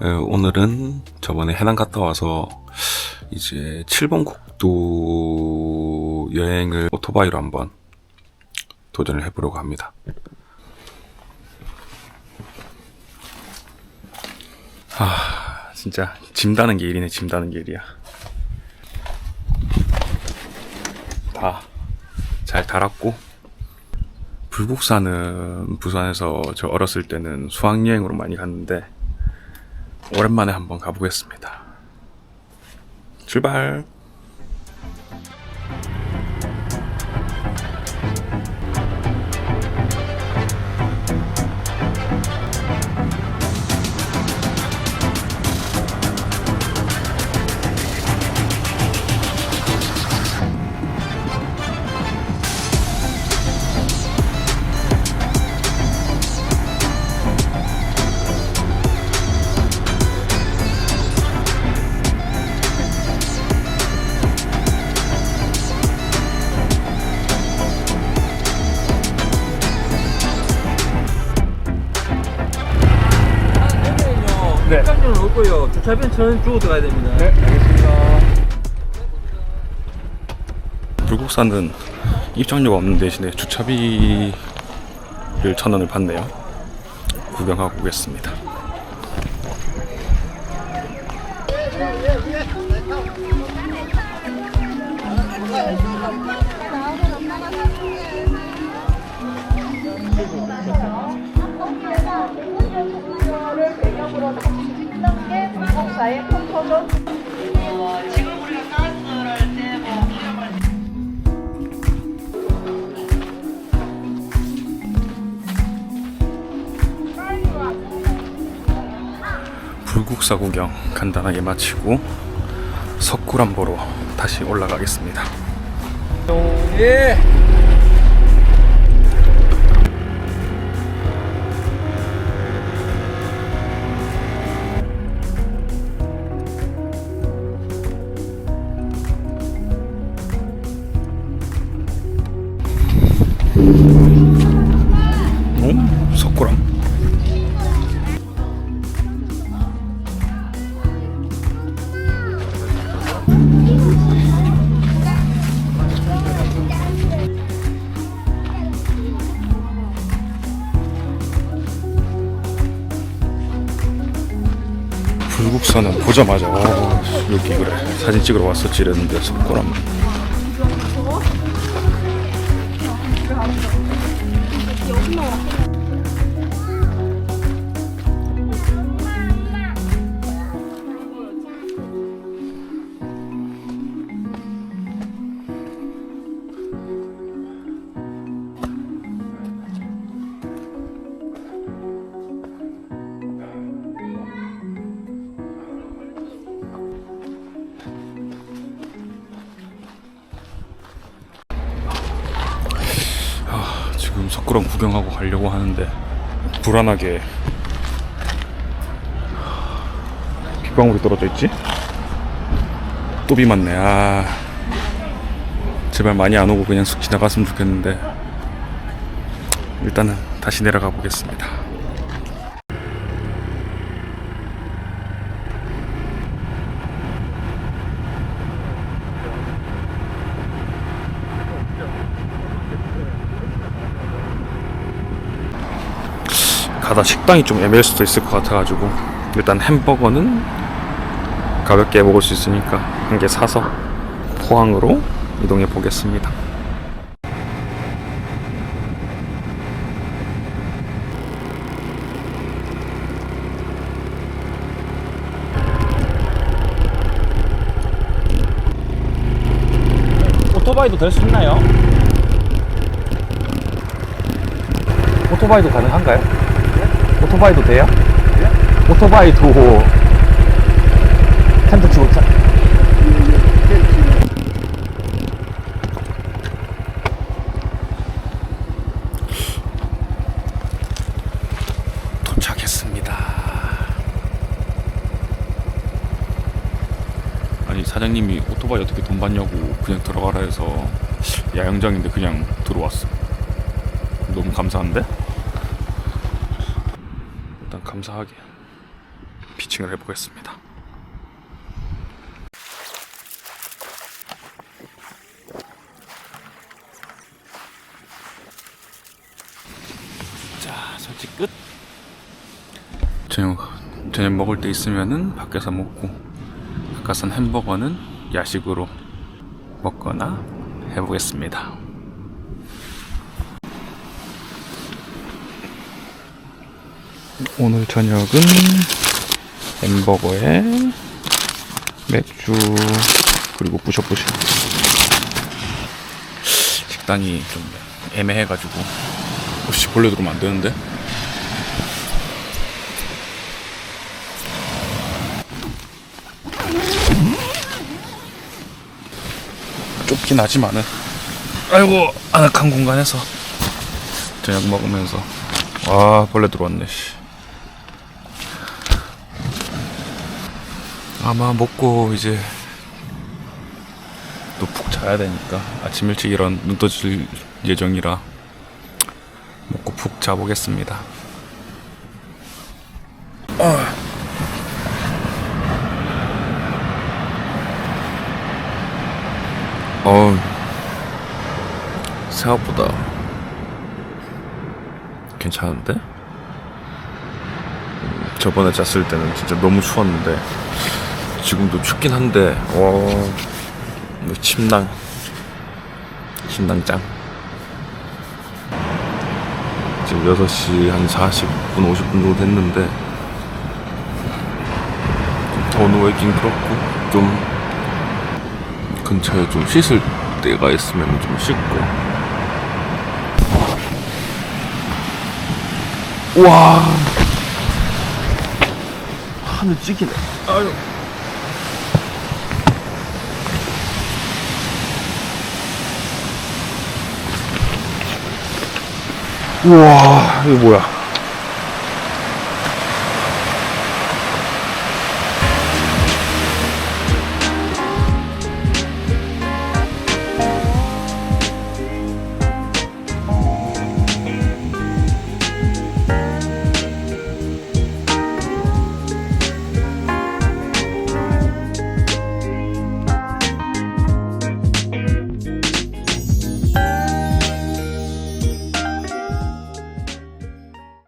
에, 오늘은 저번에 해남 갔다 와서 이제 7번 국도 여행을 오토바이로 한번 도전을 해보려고 합니다. 아, 진짜 짐 다는 게 일이네, 짐 다는 게 일이야. 다 잘 달았고 불국사는 부산에서 저 어렸을 때는 수학여행으로 많이 갔는데 오랜만에 한번 가보겠습니다. 출발! 없고요. 주차비는 천원 주고 들어가야 됩니다. 네, 알겠습니다. 불국사는 입장료가 없는 대신에 주차비를 천 원을 받네요. 구경하고 오겠습니다. 사의 컴포저 지금 우리가 가스를 할때 불국사 구경 간단하게 마치고 석굴암 보러 다시 올라가겠습니다. 예. 불국사는 보자마자 와, 여기 그래. 사진 찍으러 왔었지 이랬는데 석굴암 석굴암 구경하고 가려고 하는데 불안하게. 빗방울이 떨어져 있지? 또 비 맞네. 아 제발 많이 안 오고 그냥 쑥 지나갔으면 좋겠는데. 일단은 다시 내려가 보겠습니다 가다 식당이 좀 애매할 수도 있을 것 같아가지고 일단 햄버거는 가볍게 먹을 수 있으니까 한 개 사서 포항으로 이동해 보겠습니다. 오토바이도 될 수 있나요? 오토바이도 가능한가요? 오토바이도 돼요? 오토바이도 텐트 치고 차... 도착했습니다. 아니 사장님이 오토바이 어떻게 돈 받냐고 그냥 들어가라 해서 야영장인데 그냥 들어왔어. 너무 감사한데? 감사하게 피칭을 해보겠습니다. 자, 설치 끝. 저녁 저녁 먹을 때 있으면은 밖에서 먹고 아까 산 햄버거는 야식으로 먹거나 해보겠습니다. 오늘 저녁은 햄버거에 맥주 그리고 부셔부셔 식당이 좀 애매해가지고. 혹시 벌레 들어오면 안 되는데? 좁긴 하지만은 아이고 아늑한 공간에서. 저녁 먹으면서. 와 벌레 들어왔네 아마 먹고 이제 또 푹 자야 되니까 아침 일찍 일어나 눈 떠질 예정이라 먹고 푹 자보겠습니다. 어 생각보다 괜찮은데? 음, 저번에 잤을 때는 진짜 너무 추웠는데 지금도 춥긴 한데 와 이거 침낭 침낭짱 지금 6시 한 40분 50분 정도 됐는데 더 누워있긴 그렇고 좀 근처에 좀 씻을 데가 있으면 좀 씻고. 와! 하늘 찌기네. 아유 우와 이거 뭐야